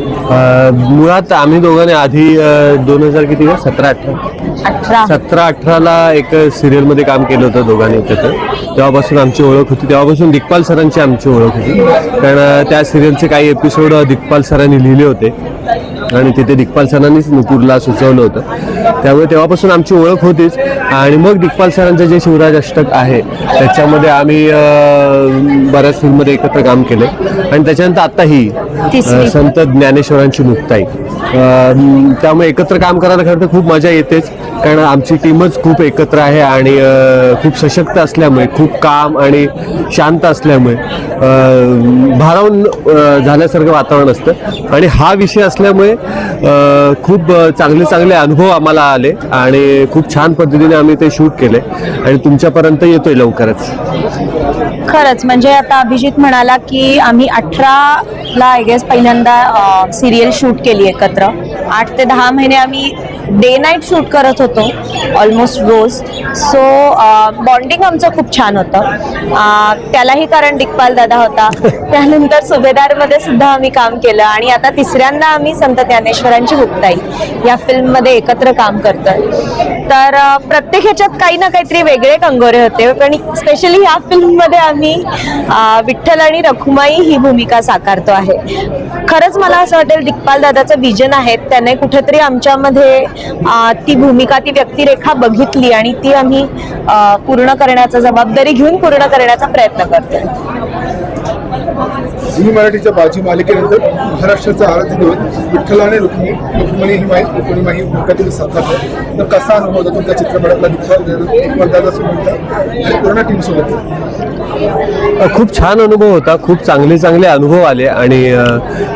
मुळात आम्ही दोघांनी आधी दोन हजार किती सतरा अठरा. अठरा. सतरा अठराला एक सिरियलमध्ये काम केलं होतं दोघांनी एकत्र. तेव्हापासून आमची ओळख होती. तेव्हापासून दिग्पाल सरांची आमची ओळख होती. कारण त्या सिरियलचे काही एपिसोड दिग्पाल सरांनी लिहिले होते. आणि तिथे दिग्पाल सरांनीच नुपूरला सुचवलं होतं. त्यामुळे तेव्हापासून आमची ओळख होतीच. आणि मग दिग्पाल सरांचं जे शिवराज अष्टक आहे त्याच्यामध्ये आम्ही बऱ्याच फिल्ममध्ये एकत्र काम केलं. आणि त्याच्यानंतर आता ही तिसरी. अ, संत ज्ञानेश्वरांची मुक्ताई. त्यामुळे एकत्र काम करायला खरं तर खूप मजा येतेच. कारण आमची टीमच खूप एकत्र आहे आणि खूप सशक्त असल्यामुळे खूप काम आणि शांत असल्यामुळे भारावून झाल्यासारखं वातावरण असतं. आणि हा विषय असल्यामुळे खूप चांगले चांगले अनुभव आम्हाला आले आणि खूप छान पद्धतीने आम्ही ते शूट केले. आणि तुमच्यापर्यंत येतोय लवकरच. खरंच म्हणजे आता अभिजित म्हणाला की आम्ही अठराला आय गेस पहिल्यांदा सिरियल शूट केली एकत्र. आठ ते दहा महिने आम्ही डे नाईट शूट करत होतो ऑलमोस्ट रोज. सो बॉन्डिंग आमचं खूप छान होतं. अं, त्यालाही कारण दिग्पाल दादा होता. त्यानंतर सुभेदारमध्ये सुद्धा आम्ही काम केलं आणि आता तिसऱ्यांदा आम्ही संत ज्ञानेश्वरांची मुक्ताई या फिल्ममध्ये एकत्र काम करतोय. तर अ, प्रत्येक ह्याच्यात काही ना काहीतरी वेगळे कंगोरे होते. पण स्पेशली ह्या फिल्ममध्ये आम्ही विठ्ठल आणि रखुमाई ही भूमिका साकारतो आहे. खरंच मला असं वाटेल दिग्पाल दादाचं विजन आहे त्याने कुठेतरी आमच्यामध्ये ती भूमिका ती व्यक्तिरेखा बघितली आणि ती आम्ही पूर्ण करण्याचा जबाबदारी घेऊन पूर्ण करण्याचा प्रयत्न करतो झी मराठीच्या बाजी मालिकेनंतर महाराष्ट्राचा आराध्य दिवस विठ्ठल आणि रुक्मिणी रुक्मिणी ही माई रुक्मिणी माई भूमिकातील साकारतो तर कसा अनुभव होता तुमच्या चित्रपटातला आणि पूर्ण टीमसोबत खूप छान अनुभव होता. खूप चांगले चांगले अनुभव आले. आणि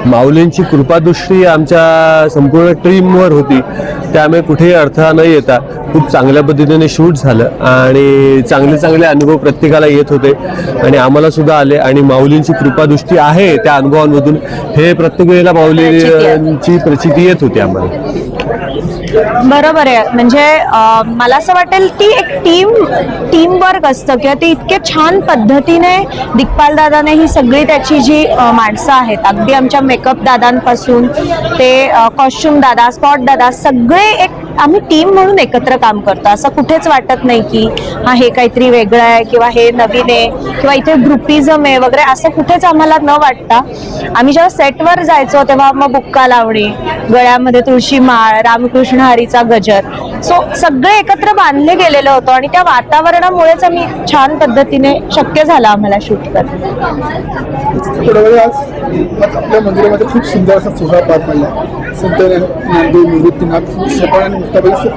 माऊलींची कृपादृष्टी आमच्या संपूर्ण टीमवर होती. त्यामुळे कुठेही अडथळा न येता खूप चांगल्या पद्धतीने शूट झालं. आणि चांगले चांगले अनुभव प्रत्येकाला येत होते. आणि आम्हाला सुद्धा आले. आणि माऊलींची कृपादृष्टी आहे. त्या अनुभवांमधून. हे प्रत्येक वेळेला माऊलींची प्रचिती येत होती आम्हाला. बरोबर आहे. म्हणजे मला असं वाटेल की एक टीम टीम वर्क असतं किंवा ते इतके छान पद्धतीने दिग्पाल दादाने ही सगळी त्याची जी माणसं आहेत अगदी आमच्या मेकअप दादांपासून ते कॉस्ट्युम दादा स्पॉट दादा सगळे एक आम्ही टीम म्हणून एकत्र काम करतो. असं कुठेच वाटत नाही की हा हे काहीतरी वेगळं आहे किंवा हे नवीन आहे किंवा इथे ग्रुपिझम आहे वगैरे असं कुठेच आम्हाला न वाटता आम्ही जेव्हा सेटवर जायचो तेव्हा मग बुक्का लावणे गळ्यामध्ये तुळशी माळ रामकृष्ण हरीचा गजर. सो सगळे एकत्र बांधले गेलेलं होतं आणि त्या वातावरणामुळेच आम्ही छान पद्धतीने शक्य झालं आम्हाला शूट करणं. आज आपल्या मंदिरामध्ये खूप सुंदर असा सोहळा पार पडला. संत ज्ञानदेव निवृत्तीनाथ शेपाळ आणि मुक्ताबाई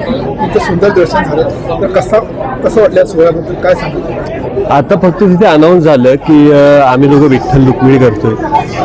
इथं सुंदर दर्शन झालं. तर कसा कसं वाटलं सोहळ्याबद्दल? काय सांगू आता फक्त तिथे अनाऊन्स झालं की आम्ही दोघं विठ्ठल रुक्मिणी करतोय.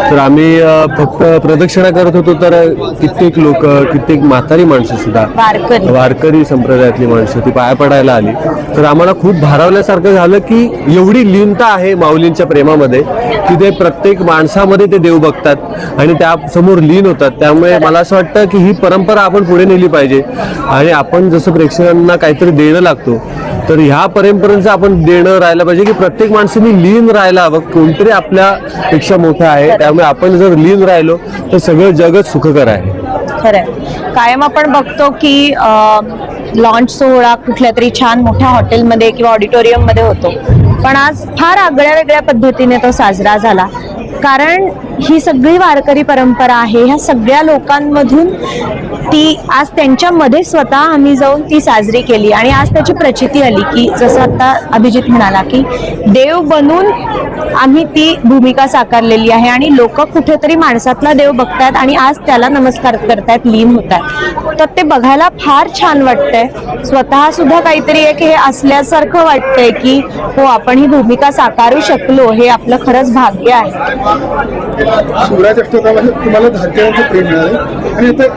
तर आम्ही फक्त प्रदक्षिणा करत होतो तर कित्येक लोक कित्येक म्हातारी माणसं सुद्धा वारकरी. वारकरी संप्रदायातली माणसं ती पाया पडायला आली. तर आम्हाला खूप भारावल्यासारखं झालं की एवढी लीनता आहे माऊलींच्या प्रेमामध्ये की ते प्रत्येक माणसामध्ये ते देव बघतात आणि त्या समोर लीन होतात. त्यामुळे मला असं वाटतं की ही परंपरा आपण पुढे नेली पाहिजे. आणि आपण जसं प्रेक्षकांना काहीतरी देणं लागतो तर ह्या परंपरेचं आपण देणं राहायला पाहिजे की प्रत्येक माणसाने लीन राहायला हवं. कोणतरी आपल्यापेक्षा मोठं आहे त्यामुळे आपण जर लीन राहिलो तर सगळं जगच सुखकर आहे. खरंय कायम आपण बघतो की लॉन्च सोहळा कुठल्या तरी छान मोठ्या हॉटेलमध्ये किंवा ऑडिटोरियममध्ये होतो. पण आज फार आगळ्या वेगळ्या पद्धतीने तो साजरा झाला. कारण ही सगळी वारकरी परंपरा आहे ह्या सगळ्या लोकांमधून ती आज त्यांच्यामध्ये स्वतः आम्ही जाऊन ती साजरी केली आणि आज त्याची प्रचिती आली की जसं आता अभिजित म्हणाला की देव बनून आम्ही ती भूमिका साकारलेली आहे आणि लोक कुठेतरी माणसातला देव बघतायत आणि आज त्याला नमस्कार करतायत लीन होतायत. तर ते बघायला फार छान वाटतंय. स्वतः सुद्धा काहीतरी एक हे असल्यासारखं वाटतंय की हो आपण ही भूमिका साकारू शकलो हे आपलं खरंच भाग्य आहे. तुम्हाला प्रेम आणि आता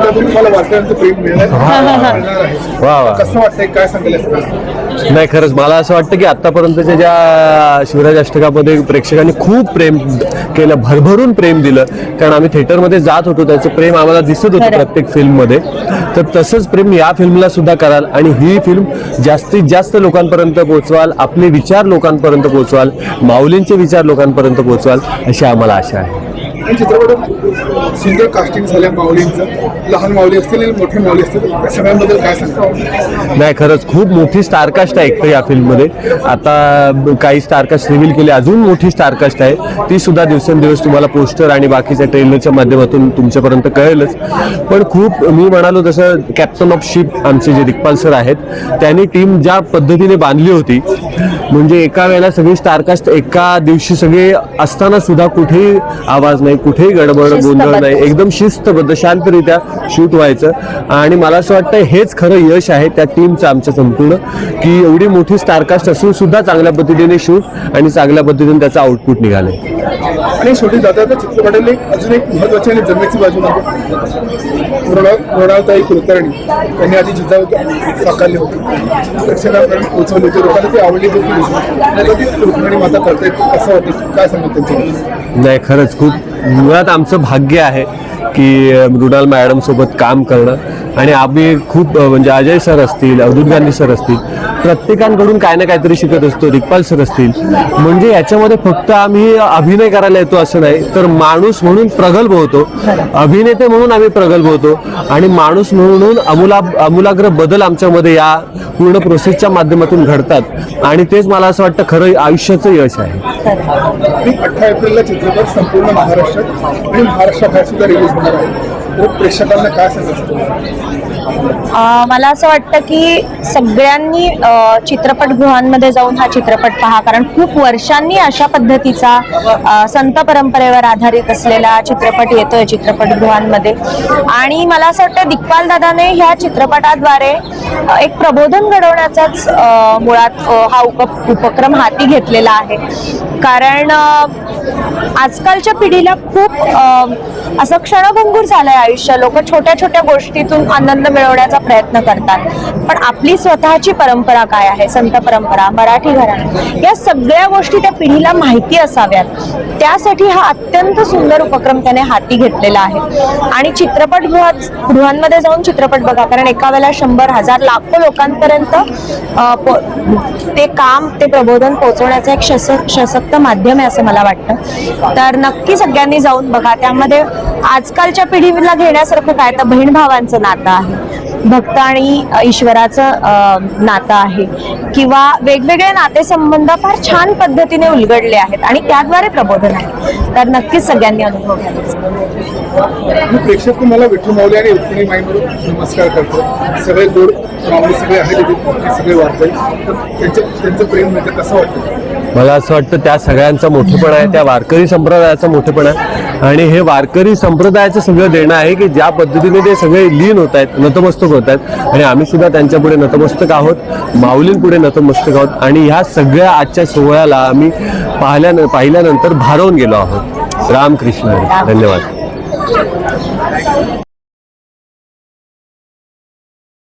प्रेम मिळणार मिळणार आहे. वा वा. कसं वाटतंय? काय सांगायला असं नाही खरंच मला असं वाटतं की आतापर्यंतच्या ज्या शिवराज अष्टकामध्ये प्रेक्षकांनी खूप प्रेम केलं भरभरून प्रेम दिलं कारण आम्ही थिएटरमध्ये जात होतो त्याचं प्रेम आम्हाला दिसत होतं. प्रत्येक फिल्ममध्ये. तर तसंच प्रेम या फिल्मला सुद्धा कराल आणि ही फिल्म जास्तीत जास्त लोकांपर्यंत पोहोचवाल आपले विचार लोकांपर्यंत पोहोचवाल माऊलींचे विचार लोकांपर्यंत पोहोचवाल अशी आम्हाला आशा आहे. सिंगल कास्टिंग झाल्या माऊलींचं. लहान माऊली असतील आणि मोठे माऊली असतील या सगळ्यांबद्दल काय सांगता नाही खरंच खूप मोठी स्टारकास्ट आहे एकतर या फिल्ममध्ये. आता काही स्टारकास्ट रिव्हील केली अजून मोठी स्टारकास्ट आहे. ती सुद्धा दिवसेंदिवस तुम्हाला पोस्टर आणि बाकीच्या ट्रेलरच्या माध्यमातून तुमच्यापर्यंत कळेलच. पण खूप मी म्हणालो तसं कॅप्टन ऑफ शिप आमचे जे दिग्पाल सर आहेत त्यांनी टीम ज्या पद्धतीने बांधली होती म्हणजे एका वेळेला सगळी स्टारकास्ट एका दिवशी सगळे असताना सुद्धा कुठेही आवाज नाही कुठेही गडबड गोंधळ नाही एकदम शिस्तबद्ध शांतरित्या शूट व्हायचं. आणि मला असं वाटतं हेच खरं यश आहे त्या टीमचं आमच्या संपूर्ण की एवढी मोठी स्टारकास्ट असून सुद्धा चांगल्या पद्धतीने शूट आणि चांगल्या पद्धतीने त्याचं आउटपुट निघाले आणि शेवटी जाता जाता चित्रपटाला एक अजून एक महत्वाची आणि जमेची बाजू नको मृणाल मृणालताई कुलकर्णी यांनी आधी जिजाऊ साकारली होती. प्रेक्षकांपर्यंत पोहोचवली होती. लोकांना ती आवडली होती. ती कुलकर्णी माता करते कसं वाटतं? काय सांगत त्यांच्या नाही खरंच खूप मुळात आमचं भाग्य आहे की मृणाल मॅडम सोबत काम करणं आणि आम्ही खूप म्हणजे अजय सर असतील अवधूत गांधी सर असतील प्रत्येकांकडून काय ना काहीतरी शिकत असतो दिग्पाल सर असतील. म्हणजे याच्यामध्ये फक्त आम्ही अभिनय करायला येतो असं नाही तर माणूस म्हणून प्रगल्भ होतो. अभिनेते म्हणून आम्ही प्रगल्भ होतो आणि माणूस म्हणून अमुला अमूलाग्र बदल आमच्यामध्ये या पूर्ण प्रोसेसच्या माध्यमातून घडतात. आणि तेच मला असं वाटतं खरं आयुष्याचं यश आहे. अठरा एप्रिलला चित्रपट संपूर्ण महाराष्ट्रात आणि महाराष्ट्राबाहेर सुद्धा रिलीज होणार आहे. प्रेक्षकांना काय सांगायचं मला असं वाटतं की सगळ्यांनी चित्रपटगृहांमध्ये जाऊन हा चित्रपट पहा. कारण खूप वर्षांनी अशा पद्धतीचा संत परंपरेवर आधारित असलेला चित्रपट येतोय चित्रपटगृहांमध्ये. आणि मला असं वाटतं दिग्पाल दादाने ह्या चित्रपटाद्वारे एक प्रबोधन घडवण्याचाच मुळात हा उप उपक्रम हाती घेतलेला आहे. कारण आजकालच्या पिढीला खूप असं क्षणभंगूर झालंय आयुष्य लोक छोट्या छोट्या गोष्टीतून आनंद मिळवण्याचा प्रयत्न करतात. पण आपली स्वतःची परंपरा काय आहे? संत परंपरा मराठी घराणं या सगळ्या गोष्टी त्या पिढीला माहिती असाव्यात. त्यासाठी हा अत्यंत सुंदर उपक्रम त्याने हाती घेतलेला आहे. आणि चित्रपटगृहात गृहांमध्ये जाऊन चित्रपट बघा. कारण एका वेळेला शंभर हजार लाखो लोकांपर्यंत पो- ते काम ते प्रबोधन पोहोचवण्याचं एक सशक्त माध्यम आहे असं मला वाटतं. तर नक्की सगळ्यांनी जाऊन बघा. त्यामध्ये आजकालच्या पिढीला घेण्यासारखं काय? तर बहीण भावांचं नातं आहे. भक्त आणि ईश्वराचं नातं आहे. किंवा वेगवेगळे नातेसंबंध फार छान पद्धतीने उलगडले आहेत आणि त्याद्वारे प्रबोधन आहे. तर नक्कीच सगळ्यांनी अनुभव घ्यायचा. मी प्रेक्षक तुम्हाला विठ्ठल माऊली आणि रुक्मिणी नमस्कार करतो. सगळे गोड माऊली सगळे आहेत सगळे त्यांचं प्रेम म्हणजे कसं वाटतं? मला असं वाटतं त्या सगळ्यांचा मोठेपण आहे त्या वारकरी संप्रदायाचा मोठेपण आहे. आणि हे वारकरी संप्रदायाचं सगळं देणं आहे की ज्या पद्धतीने ते सगळे लीन होत आहेत नतमस्तक होत आहेत. आणि आम्ही सुद्धा त्यांच्या पुढे नतमस्तक आहोत माऊलींपुढे नतमस्तक आहोत. आणि ह्या सगळ्या आजच्या सोहळ्याला आम्ही पाहिल्यान पाहिल्यानंतर भारावून गेलो आहोत. रामकृष्ण धन्यवाद.